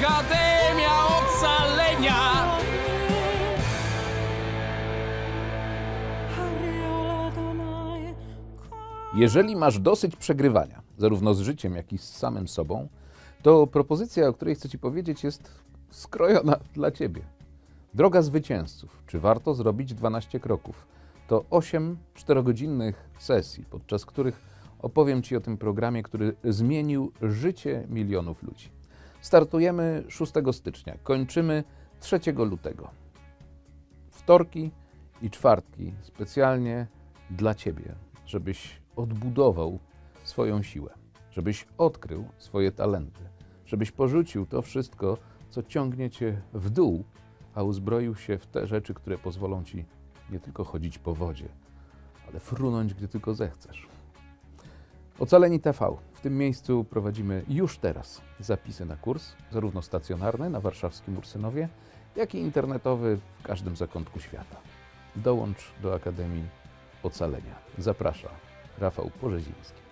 Akademia Ocalenia! Jeżeli masz dosyć przegrywania, zarówno z życiem, jak i z samym sobą, to propozycja, o której chcę Ci powiedzieć, jest skrojona dla Ciebie. Droga zwycięzców. Czy warto zrobić 12 kroków? To 8 czterogodzinnych sesji, podczas których opowiem Ci o tym programie, który zmienił życie milionów ludzi. Startujemy 6 stycznia, kończymy 3 lutego. Wtorki i czwartki specjalnie dla Ciebie, żebyś odbudował swoją siłę, żebyś odkrył swoje talenty, żebyś porzucił to wszystko, co ciągnie Cię w dół, a uzbroił się w te rzeczy, które pozwolą Ci nie tylko chodzić po wodzie, ale frunąć, gdy tylko zechcesz. Ocaleni TV. Tym miejscu prowadzimy już teraz zapisy na kurs, zarówno stacjonarny na warszawskim Ursynowie, jak i internetowy w każdym zakątku świata. Dołącz do Akademii Ocalenia. Zaprasza Rafał Porzeziński.